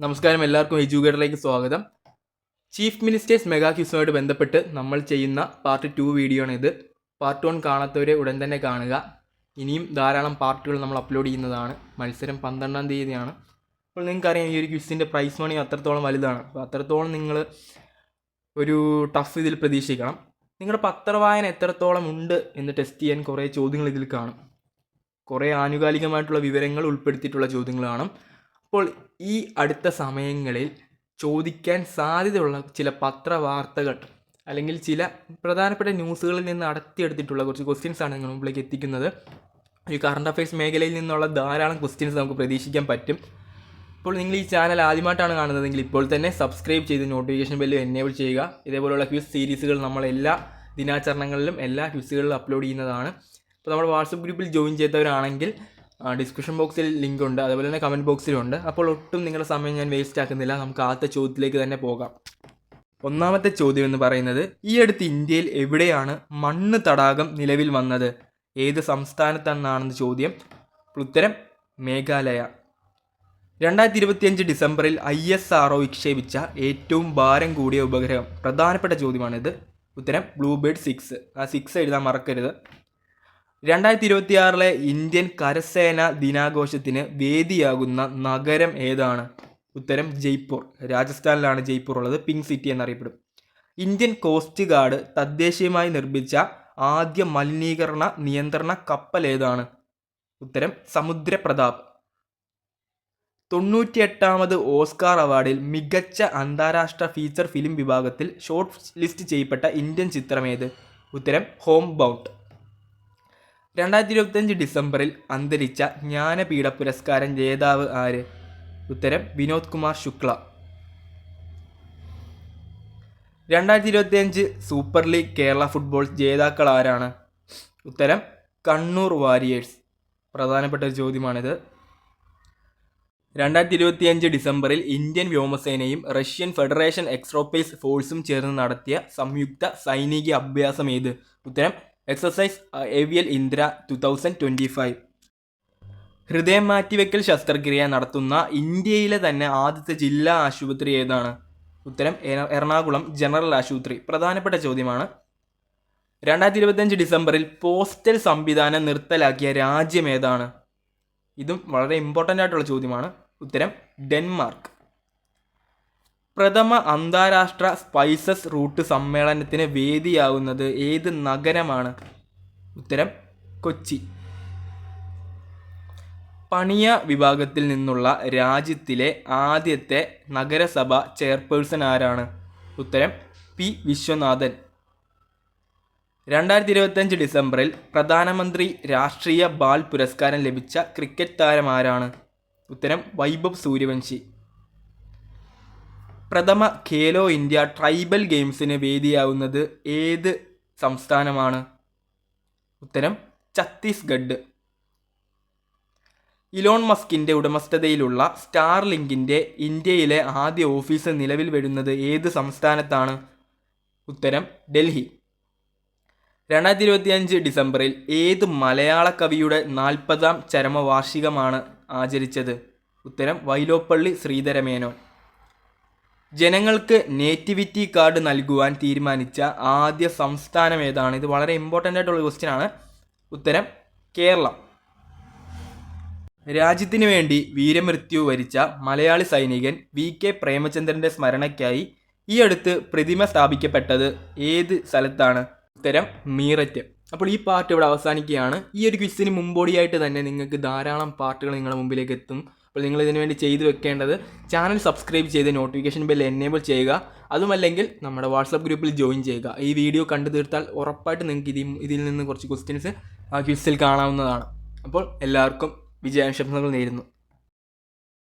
നമസ്കാരം എല്ലാവർക്കും എജ്യൂക്കേറ്ററിലേക്ക് സ്വാഗതം. ചീഫ് മിനിസ്റ്റേഴ്സ് മെഗാ ക്യൂസുമായിട്ട് ബന്ധപ്പെട്ട് നമ്മൾ ചെയ്യുന്ന പാർട്ട് ടു വീഡിയോ ആണ് ഇത് പാർട്ട് വൺ കാണാത്തവരെ ഉടൻ തന്നെ കാണുക. ഇനിയും ധാരാളം പാർട്ടുകൾ നമ്മൾ അപ്ലോഡ് ചെയ്യുന്നതാണ്. മത്സരം പന്ത്രണ്ടാം തീയതിയാണ്. അപ്പോൾ നിങ്ങൾക്കറിയാം ഈ ഒരു ക്യൂസിന്റെ പ്രൈസ് മണി അത്രത്തോളം വലുതാണ്. അപ്പോൾ അത്രത്തോളം നിങ്ങൾ ഒരു ടഫ് ഇതിൽ പ്രതീക്ഷിക്കണം. നിങ്ങളുടെ പത്രവായന എത്രത്തോളം ഉണ്ട് എന്ന് ടെസ്റ്റ് ചെയ്യാൻ കുറേ ചോദ്യങ്ങൾ ഇതിൽ കാണും. കുറേ ആനുകാലികമായിട്ടുള്ള വിവരങ്ങൾ ഉൾപ്പെടുത്തിയിട്ടുള്ള ചോദ്യങ്ങൾ കാണും. അപ്പോൾ ഈ അടുത്ത സമയങ്ങളിൽ ചോദിക്കാൻ സാധ്യതയുള്ള ചില പത്രവാർത്തകൾ അല്ലെങ്കിൽ ചില പ്രധാനപ്പെട്ട ന്യൂസുകളിൽ നിന്ന് അടർത്തിയെടുത്തിട്ടുള്ള കുറച്ച് ക്വസ്റ്റ്യൻസാണ് നിങ്ങൾ മുമ്പിലേക്ക് എത്തിക്കുന്നത്. ഈ കറണ്ട് അഫയേഴ്സ് മേഖലയിൽ നിന്നുള്ള ധാരാളം ക്വസ്റ്റ്യൻസ് നമുക്ക് പ്രതീക്ഷിക്കാൻ പറ്റും. ഇപ്പോൾ നിങ്ങൾ ഈ ചാനൽ ആദ്യമായിട്ടാണ് കാണുന്നതെങ്കിൽ ഇപ്പോൾ തന്നെ സബ്സ്ക്രൈബ് ചെയ്ത് നോട്ടിഫിക്കേഷൻ ബെല്ല് എനേബിൾ ചെയ്യുക. ഇതേപോലുള്ള ക്വിസ് സീരീസുകൾ നമ്മൾ എല്ലാ ദിനാചരണങ്ങളിലും എല്ലാ ക്വിസുകളിലും അപ്ലോഡ് ചെയ്യുന്നതാണ്. ഇപ്പോൾ നമ്മുടെ വാട്സപ്പ് ഗ്രൂപ്പിൽ ജോയിൻ ചെയ്തവരാണെങ്കിൽ ഡിസ്ക്രിപ്ഷൻ ബോക്സിൽ ലിങ്ക് ഉണ്ട്. അതുപോലെ തന്നെ കമന്റ് ബോക്സിലുണ്ട് അപ്പോൾ ഒട്ടും നിങ്ങളുടെ സമയം ഞാൻ വേസ്റ്റ് ആക്കുന്നില്ല. നമുക്ക് ആദ്യത്തെ ചോദ്യത്തിലേക്ക് തന്നെ പോകാം. ഒന്നാമത്തെ ചോദ്യം എന്ന് പറയുന്നത് ഈ അടുത്ത് ഇന്ത്യയിൽ എവിടെയാണ് മണ്ണ് തടാകം നിലവിൽ വന്നത്? ഏത് സംസ്ഥാനത്തെന്നാണെന്ന് ചോദ്യം. ഉത്തരം മേഘാലയ. രണ്ടായിരത്തി ഇരുപത്തിയഞ്ച് ഡിസംബറിൽ ഐ എസ് ആർ ഒ വിക്ഷേപിച്ച ഏറ്റവും ഭാരം കൂടിയ ഉപഗ്രഹം. പ്രധാനപ്പെട്ട ചോദ്യമാണിത്. ഉത്തരം ബ്ലൂബേർഡ് സിക്സ് ആ സിക്സ് എഴുതാൻ മറക്കരുത്. രണ്ടായിരത്തി ഇരുപത്തിയാറിലെ ഇന്ത്യൻ കരസേന ദിനാഘോഷത്തിന് വേദിയാകുന്ന നഗരം ഏതാണ്? ഉത്തരം ജയ്പൂർ. രാജസ്ഥാനിലാണ് ജയ്പൂർ ഉള്ളത്. പിങ്ക് സിറ്റി എന്നറിയപ്പെടും. ഇന്ത്യൻ കോസ്റ്റ് ഗാർഡ് തദ്ദേശീയമായി നിർമ്മിച്ച ആദ്യ മലിനീകരണ നിയന്ത്രണ കപ്പൽ ഏതാണ്? ഉത്തരം സമുദ്രപ്രതാപ്. തൊണ്ണൂറ്റിയെട്ടാമത് ഓസ്കാർ അവാർഡിൽ മികച്ച അന്താരാഷ്ട്ര ഫീച്ചർ ഫിലിം വിഭാഗത്തിൽ ഷോർട്ട് ലിസ്റ്റ് ചെയ്യപ്പെട്ട ഇന്ത്യൻ ചിത്രമേത് ഉത്തരം ഹോം ബൗണ്ട് രണ്ടായിരത്തി ഇരുപത്തഞ്ച് ഡിസംബറിൽ അന്തരിച്ച ജ്ഞാനപീഠ പുരസ്കാരം ജേതാവ് ആര്? ഉത്തരം വിനോദ് കുമാർ ശുക്ല. രണ്ടായിരത്തി ഇരുപത്തിയഞ്ച് സൂപ്പർ ലീഗ് കേരള ഫുട്ബോൾ ജേതാക്കൾ ആരാണ്? ഉത്തരം കണ്ണൂർ വാരിയേഴ്സ്. പ്രധാനപ്പെട്ട ഒരു ചോദ്യമാണിത്. രണ്ടായിരത്തി ഇരുപത്തിയഞ്ച് ഡിസംബറിൽ ഇന്ത്യൻ വ്യോമസേനയും റഷ്യൻ ഫെഡറേഷൻ എക്സ്ട്രോപ്പേസ് ഫോഴ്സും ചേർന്ന് നടത്തിയ സംയുക്ത സൈനിക അഭ്യാസം ഏത്? ഉത്തരം exercise ഏവിയൽ Indra two thousand twenty five ഹൃദയം മാറ്റിവെക്കൽ ശസ്ത്രക്രിയ നടത്തുന്ന ഇന്ത്യയിലെ തന്നെ ആദ്യത്തെ ജില്ലാ ആശുപത്രി ഏതാണ്? ഉത്തരം എറണാകുളം ജനറൽ ആശുപത്രി. പ്രധാനപ്പെട്ട ചോദ്യമാണ്. രണ്ടായിരത്തി ഇരുപത്തഞ്ച് ഡിസംബറിൽ പോസ്റ്റൽ സംവിധാനം നിർത്തലാക്കിയ രാജ്യം ഏതാണ്? ഇതും വളരെ ഇമ്പോർട്ടന്റ് ആയിട്ടുള്ള ചോദ്യമാണ്. ഉത്തരം ഡെൻമാർക്ക്. പ്രഥമ അന്താരാഷ്ട്ര സ്പൈസസ് റൂട്ട് സമ്മേളനത്തിന് വേദിയാവുന്നത് ഏത് നഗരമാണ്? ഉത്തരം കൊച്ചി. പണിയ വിഭാഗത്തിൽ നിന്നുള്ള രാജ്യത്തിലെ ആദ്യത്തെ നഗരസഭ ചെയർപേഴ്സൺ ആരാണ്? ഉത്തരം പി. വിശ്വനാഥൻ. രണ്ടായിരത്തി ഇരുപത്തഞ്ച് ഡിസംബറിൽ പ്രധാനമന്ത്രി രാഷ്ട്രീയ ബാൽ പുരസ്കാരം ലഭിച്ച ക്രിക്കറ്റ് താരം ആരാണ്? ഉത്തരം വൈഭവ് സൂര്യവംശി. പ്രഥമ ഖേലോ ഇന്ത്യ ട്രൈബൽ ഗെയിംസിന് വേദിയാവുന്നത് ഏത് സംസ്ഥാനമാണ്? ഉത്തരം ഛത്തീസ്ഗഡ്. ഇലോൺ മസ്കിന്റെ ഉടമസ്ഥതയിലുള്ള സ്റ്റാർ ലിങ്കിന്റെ ഇന്ത്യയിലെ ആദ്യ ഓഫീസ് നിലവിൽ വരുന്നത് ഏത് സംസ്ഥാനത്താണ്? ഉത്തരം ഡൽഹി. രണ്ടായിരത്തി ഇരുപത്തിയഞ്ച് ഡിസംബറിൽ ഏത് മലയാള കവിയുടെ നാൽപ്പതാം ചരമവാർഷികമാണ് ആചരിച്ചത്? ഉത്തരം വൈലോപ്പള്ളി ശ്രീധരമേനോൻ. ജനങ്ങൾക്ക് നേറ്റിവിറ്റി കാർഡ് നൽകുവാൻ തീരുമാനിച്ച ആദ്യ സംസ്ഥാനം ഏതാണ്? ഇത് വളരെ ഇമ്പോർട്ടന്റ് ആയിട്ടുള്ള ക്വസ്റ്റ്യൻ ആണ്. ഉത്തരം കേരളം. രാജ്യത്തിന് വേണ്ടി വീരമൃത്യു വരിച്ച മലയാളി സൈനികൻ വി കെ പ്രേമചന്ദ്രന്റെ സ്മരണയ്ക്കായി ഈ അടുത്ത് പ്രതിമ സ്ഥാപിക്കപ്പെട്ടത് ഏത് സ്ഥലത്താണ്? ഉത്തരം മീററ്റ്. അപ്പോൾ ഈ പാർട്ട് ഇവിടെ അവസാനിക്കുകയാണ്. ഈ ഒരു ക്വിസിന് മുമ്പോടിയായിട്ട് തന്നെ നിങ്ങൾക്ക് ധാരാളം പാർട്ടുകൾ നിങ്ങളുടെ മുമ്പിലേക്ക് എത്തും. അപ്പോൾ നിങ്ങൾ ഇതിനു വേണ്ടി ചെയ്തു വെക്കേണ്ടത് ചാനൽ സബ്സ്ക്രൈബ് ചെയ്ത് നോട്ടിഫിക്കേഷൻ ബെൽ എനേബിൾ ചെയ്യുക. അതുമല്ലെങ്കിൽ നമ്മുടെ വാട്സപ്പ് ഗ്രൂപ്പിൽ ജോയിൻ ചെയ്യുക. ഈ വീഡിയോ കണ്ടു തീർത്താൽ ഉറപ്പായിട്ട് നിങ്ങൾക്ക് ഇതിൽ ഇതിൽ നിന്ന് കുറച്ച് ക്വസ്റ്റ്യൻസ് ആ ക്വിസിൽ കാണാവുന്നതാണ്. അപ്പോൾ എല്ലാവർക്കും വിജയാശംസകൾ നേരുന്നു.